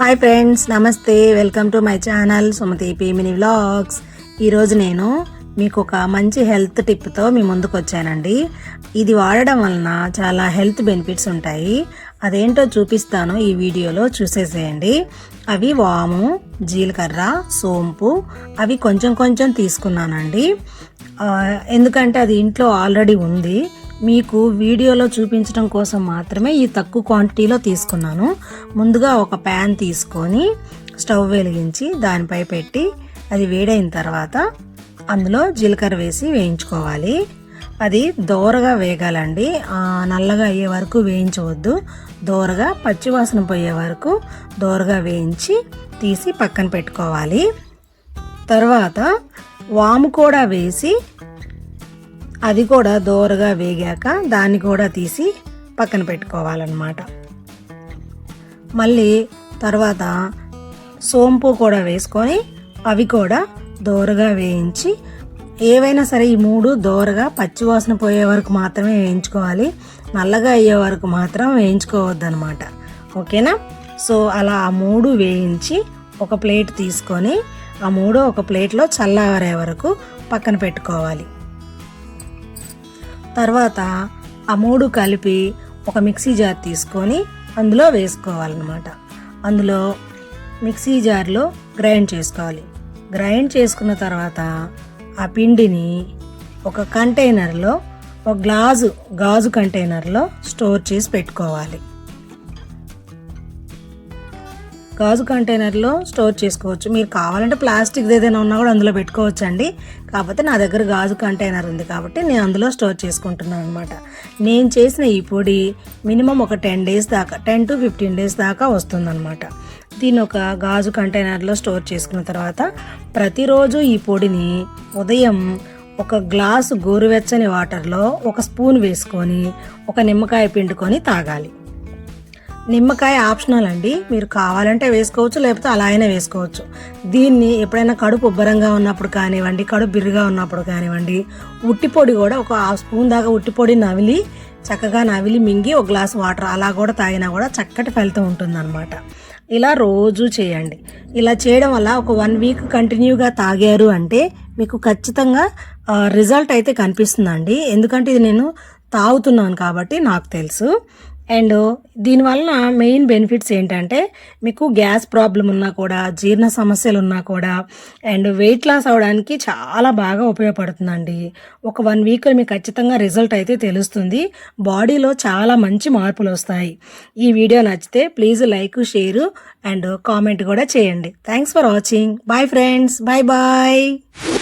Hi friends నమస్తే welcome to my channel Sumathi పేమిని vlogs ఈరోజు నేను మీకు ఒక మంచి హెల్త్ టిప్తో మీ ముందుకు వచ్చానండి. ఇది వాడడం వలన చాలా హెల్త్ బెనిఫిట్స్ ఉంటాయి. అదేంటో చూపిస్తాను ఈ వీడియోలో చూసేసేయండి. అవి వాము జీలకర్ర సోంపు అవి కొంచెం కొంచెం తీసుకున్నానండి. ఎందుకంటే అది ఇంట్లో ఆల్రెడీ ఉంది. మీకు వీడియోలో చూపించడం కోసం మాత్రమే ఈ తక్కువ క్వాంటిటీలో తీసుకున్నాను. ముందుగా ఒక ప్యాన్ తీసుకొని స్టవ్ వెలిగించి దానిపై పెట్టి అది వేడైన తర్వాత అందులో జీలకర్ర వేసి వేయించుకోవాలి. అది దోరగా వేగాలండి. నల్లగా అయ్యే వరకు వేయించవద్దు. దోరగా పచ్చివాసన పోయే వరకు దోరగా వేయించి తీసి పక్కన పెట్టుకోవాలి. తర్వాత వాము కూడా వేసి అది కూడా దోరగా వేగాక దాన్ని కూడా తీసి పక్కన పెట్టుకోవాలన్నమాట. మళ్ళీ తర్వాత సోంపు కూడా వేసుకొని అవి కూడా దోరగా వేయించి ఏవైనా సరే ఈ మూడు దోరగా పచ్చివాసన పోయే వరకు మాత్రమే వేయించుకోవాలి. నల్లగా అయ్యే వరకు మాత్రం వేయించుకోవద్దు అనమాట ఓకేనా? సో అలా ఆ మూడు వేయించి ఒక ప్లేట్ తీసుకొని ఆ మూడు ఒక ప్లేట్లో చల్లారే వరకు పక్కన పెట్టుకోవాలి. తర్వాత ఆ మూడు కలిపి ఒక మిక్సీ జార్ తీసుకొని అందులో వేసుకోవాలన్నమాట. అందులో మిక్సీ జార్లో గ్రైండ్ చేసుకోవాలి. గ్రైండ్ చేసుకున్న తర్వాత ఆ పిండిని ఒక కంటైనర్లో ఒక గ్లాసు గాజు కంటైనర్లో స్టోర్ చేసి పెట్టుకోవాలి. గాజు కంటైనర్లో స్టోర్ చేసుకోవచ్చు. మీరు కావాలంటే ప్లాస్టిక్ ఏదైనా ఉన్నా కూడా అందులో పెట్టుకోవచ్చు అండి కాకపోతే నా దగ్గర గాజు కంటైనర్ ఉంది కాబట్టి నేను అందులో స్టోర్ చేసుకుంటున్నాను అనమాట నేను చేసిన ఈ పొడి మినిమం ఒక టెన్ డేస్ దాకా టెన్ టు ఫిఫ్టీన్ డేస్ దాకా వస్తుందన్నమాట. దీన్ని ఒక గాజు కంటైనర్లో స్టోర్ చేసుకున్న తర్వాత ప్రతిరోజు ఈ పొడిని ఉదయం ఒక గ్లాసు గోరువెచ్చని వాటర్లో ఒక స్పూన్ వేసుకొని ఒక నిమ్మకాయ పిండుకొని తాగాలి. నిమ్మకాయ ఆప్షనల్ అండి. మీరు కావాలంటే వేసుకోవచ్చు లేకపోతే అలా అయినా వేసుకోవచ్చు. దీన్ని ఎప్పుడైనా కడుపు ఉబ్బరంగా ఉన్నప్పుడు కానివ్వండి కడుపు బిర్రుగా ఉన్నప్పుడు కానివ్వండి ఉట్టిపొడి కూడా ఒక హాఫ్ స్పూన్ దాకా ఉట్టిపొడి నవిలి చక్కగా నవిలి మింగి ఒక గ్లాస్ వాటర్ అలా కూడా తాగినా కూడా చక్కటి ఫలితం ఉంటుందన్నమాట. ఇలా రోజు చేయండి. ఇలా చేయడం వల్ల ఒక వన్ వీక్ కంటిన్యూగా తాగారు అంటే మీకు ఖచ్చితంగా రిజల్ట్ అయితే కనిపిస్తుందండి. ఎందుకంటే ఇది నేను తాగుతున్నాను కాబట్టి నాకు తెలుసు. అండ్ దీనివల్ల మెయిన్ బెనిఫిట్స్ ఏంటంటే మీకు గ్యాస్ ప్రాబ్లం ఉన్నా కూడా జీర్ణ సమస్యలు ఉన్నా కూడా అండ్ వెయిట్ లాస్ అవడానికి చాలా బాగా ఉపయోగపడుతుందండి. ఒక వన్ వీక్లో మీకు ఖచ్చితంగా రిజల్ట్ అయితే తెలుస్తుంది. బాడీలో చాలా మంచి మార్పులు వస్తాయి. ఈ వీడియో నచ్చితే please like share and comment కూడా చేయండి. Thanks for watching. Bye friends. Bye bye.